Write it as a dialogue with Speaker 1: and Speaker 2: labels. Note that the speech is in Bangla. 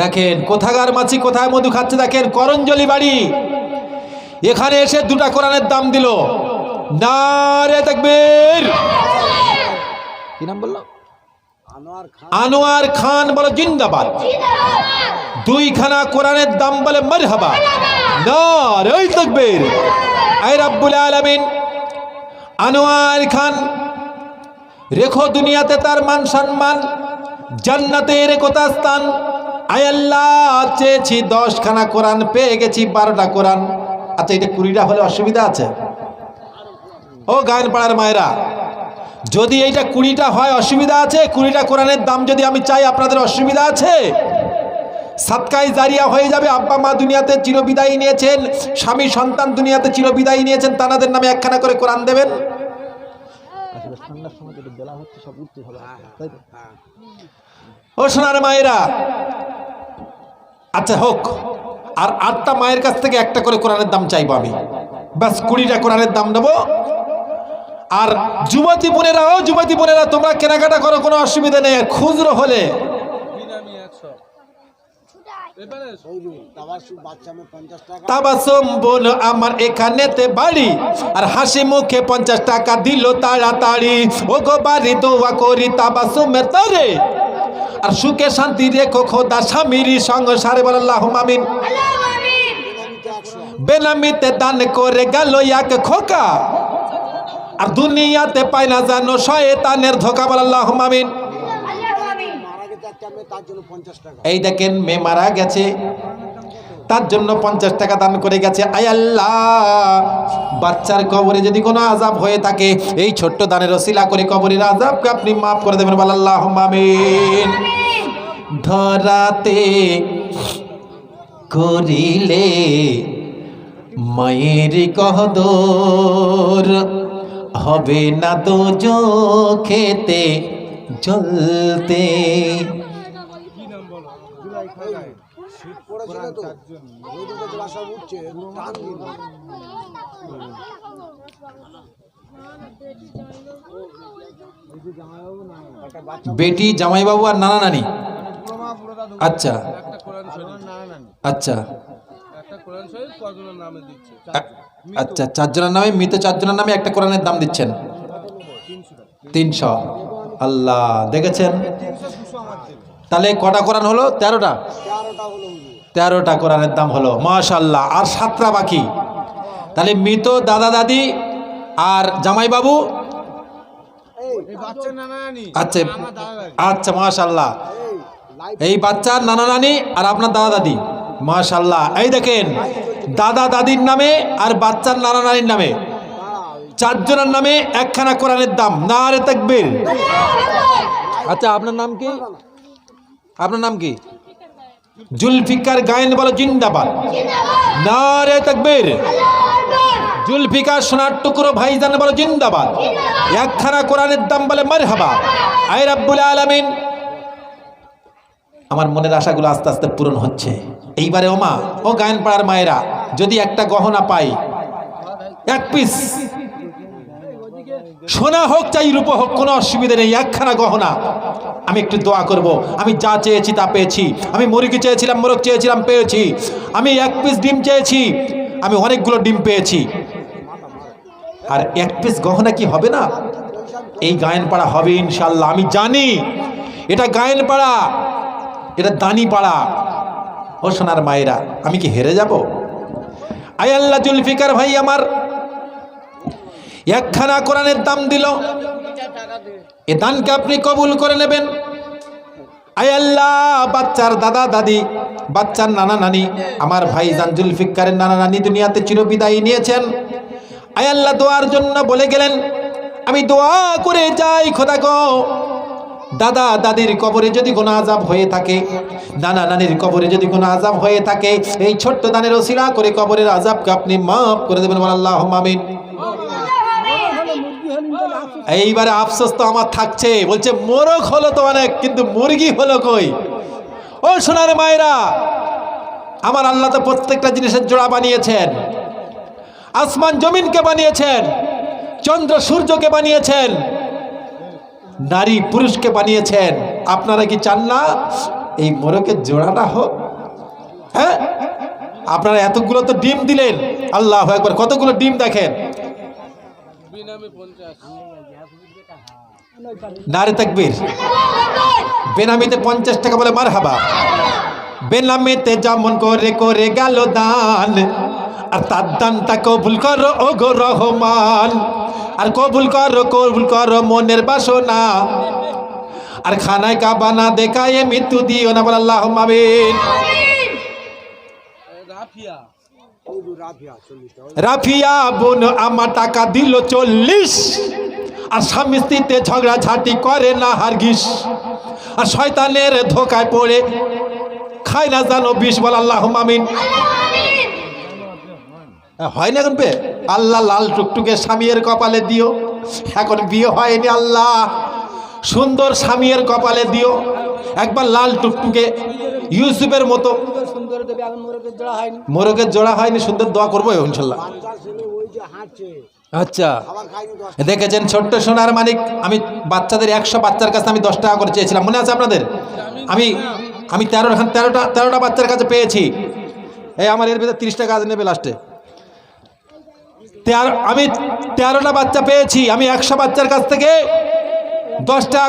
Speaker 1: দেখেন কোথাকার মাছি কোথায় মধু খাচ্ছে দেখেন করঞ্জলি বাড়ি। এখানে এসে দুটা কোরআনের দাম দিল। না রে দেখবেন কি নাম বলল? আনোয়ার খান। বলো জিন্দাবাদ। দুইখানা কোরআনের দাম বলে মারহাবা। না রে তকবীর। আই রাব্বুল আলামিন। আনোয়ার খান রেখো দুনিয়াতে তার মান সম্মান। জান্নাতে রেখো তার স্থান। আয় আল্লাহ চেয়েছি দশখানা কোরআন পেয়ে গেছি বারোটা কোরআন। আচ্ছা এটা কুড়িটা হলে অসুবিধা আছে? ও গায়ন পাড়ার মায়েরা যদি এইটা কুড়িটা হয় অসুবিধা আছে? কুড়িটা কোরআনের দাম যদি আমি চাই আপনাদের অসুবিধা আছে? সাতকাই জারিয়া হয়ে যাবে আব্বা মা দুনিয়াতে চিরবিদায়ী নিয়েছেন স্বামী সন্তান দুনিয়াতে চিরবিদায়ী নিয়েছেন তানাদের নামে একখানা করে কোরআন দেবেন? ও সোনার মায়েরা। আচ্ছা হোক। আর আটটা মায়ের কাছ থেকে একটা করে কোরআনের দাম চাইব আমি। ব্যাস, কুড়িটা কোরআনের দাম নেব আর যুবতী বোনেরা ও যুবতী বোনেরা, তোমরা কেনাকাটা করো, কোনো অসুবিধা নেই। খুচরো হলে। আমার এখানেতে বাড়ি। আর হাসি মুখে পঞ্চাশ টাকা দিল তাড়াতাড়ি। ও গো বাড়ি করি তরে। আর সুখে শান্তি রেখো খোদা স্বামীর সংসারে বল আল্লাহ মামিন বেনামিতে দান করে গেল এক খোকা। আর দুনিয়াতে পায় না জানো শয়তানের ধোকা বল আল্লাহ মামিন এই দেখেন মেয়ে মারা গেছে। তার জন্য পঞ্চাশ টাকা দান করে গেছে। আল্লাহ। বাচ্চার কবরে যদি কোনো আজাব হয়ে থাকে, এই ছোট্ট দানের ওসিলা করে কবরের আজাবকে আপনি মাফ করে দেবেন। আল্লাহ মামিন ধরাতে করিলে মায়ের কহদর হবে না তো খেতে জ্বলতে বেটি, জামাইবাবু আর নানা নানি? আচ্ছা। আচ্ছা। আচ্ছা চারজনের নামে মৃত চারজনের নামে একটা কোরআনের দাম দিচ্ছেন। তিনশো। আল্লাহ, দেখেছেন? তাহলে কটা কোরআন হলো? তেরোটা? তেরোটা কোরআনের দাম হলো মাশাল্লাহ আর সাতটা বাকি। তাহলে মৃত দাদা দাদি আর জামাইবাবু আচ্ছা আচ্ছা মাশাল্লাহ এই বাচ্চার নানা নানি আর আপনার দাদা দাদি মাশাল্লাহ এই দেখেন, দাদা দাদির নামে আর বাচ্চার নানা নানির নামে। চারজনের নামে একখানা কোরআনের দাম। না রে তাকবীর। আচ্ছা আপনার নাম কি? আপনার নাম কি? জুলফিকার গায়েন বলো, জিন্দাবাদ। না রে তাকবীর। জুলফিকার সোনার টুকরো ভাইজান বলো, জিন্দাবাদ। একখানা কোরআনের দাম বলে, মারহাবা। আয় রাব্বুল আলামিন। আমার মনের আশাগুলো আস্তে আস্তে পূরণ হচ্ছে। এইবারে ওমা, ও গায়ন পাড়ার মায়েরা, যদি একটা গহনা পাই, এক পিস। সোনা হোক, চাই রূপ হোক, কোনো অসুবিধা নেই, একখানা গহনা। আমি একটু দোয়া করব। আমি যা চেয়েছি তা পেয়েছি। আমি মুরগি চেয়েছিলাম, মোরগ চেয়েছিলাম, পেয়েছি। আমি এক পিস ডিম চেয়েছি। আমি অনেকগুলো ডিম পেয়েছি। আর এক পিস গহনা কি হবে না? এই গায়ন পাড়া হবে ইনশাল্লাহ আমি জানি এটা গায়ন পাড়া এটা দানি পাড়া ও সোনার মায়েরা, আমি কি হেরে যাব? আয় আল্লাহ জুলফিকার ভাই আমার, একখানা কোরআনের দাম দিল। এ দানকে আপনি কবুল করে নেবেন। আয় আল্লাহ, বাচ্চার দাদা, দাদি, বাচ্চার নানা, নানি, আমার ভাই জান জুলফিকারের নানা, নানি দুনিয়াতে চিরবিদায় নিয়েছেন। আয় আল্লাহ, দোয়ার জন্য বলে গেলেন, আমি দোয়া করে যাই, খোদা গো। দাদা, দাদির কবরে যদি কোনো আজাব হয়ে থাকে, নানা, নানির কবরে যদি কোনো আজাব হয়ে থাকে, এই ছোট্ট দানের ওসিলা করে কবরের আজাবকে আপনি মাফ করে দেবেন আল্লাহ মামিন এইবারে আফসোস তো আমার থাকছে। বলছে, মোরগ হলো তো অনেক, কিন্তু মুরগি হলো কই? ও সোনার মায়েরা, আমার আল্লাহ তো প্রত্যেকটা জিনিসের জোড়া বানিয়েছেন। আসমান জমিনকে বানিয়েছেন, চন্দ্র সূর্যকে বানিয়েছেন, নারী পুরুষকে বানিয়েছেন। আপনারা কি চান না এই মোরকের জোড়াটা হোক? হ্যাঁ? আপনারা এতগুলো তো ডিম দিলেন। আল্লাহ একবার কতগুলো ডিম দেখেন? নারে তাকবীর। বেনামিতে পঞ্চাশ টাকা বলে মার হাবা বেনামিতে যেমন করে করে গেল দান আর তার দানটা কবুল করো ও গো রহমান। আর কবুল করো কবুল করো মনের বাসনা। আর খানায় কাবানা দেখায় মৃত্যু দিও না বল আল্লাহ মামিন রাফিয়া। বোন আমার টাকা দিল চল্লিশ। আর স্বামী স্ত্রীতে ঝগড়া ঝাঁটি করে না হারগিস। আর শয়তানের ধোকায় পড়ে খায় না জানো বিষ বল আল্লাহ মামিন হয় না এখন পে আল্লাহ লাল টুকটুকে স্বামীর কপালে দিও। এখন বিয়ে হয়নি আল্লাহ। সুন্দর স্বামীর কপালে দিও। একবার লাল টুকটুকে ইউসুফের মতো
Speaker 2: মোরগের জোড়া হয়নি,
Speaker 1: সুন্দর দোয়া করব ইনশাল্লাহ। আচ্ছা দেখেছেন ছোট্ট সোনার মানিক আমি বাচ্চাদের একশো বাচ্চার কাছে আমি দশ টাকা করে চেয়েছিলাম। মনে আছে আপনাদের? আমি আমি তেরো তেরোটা তেরোটা বাচ্চার কাছে পেয়েছি। এই আমার এর ভিতরে তিরিশ টাকা আজ নেবে লাস্টে। আমি তেরোটা বাচ্চা পেয়েছি, আমি একশো বাচ্চার কাছ থেকে দশ টাকা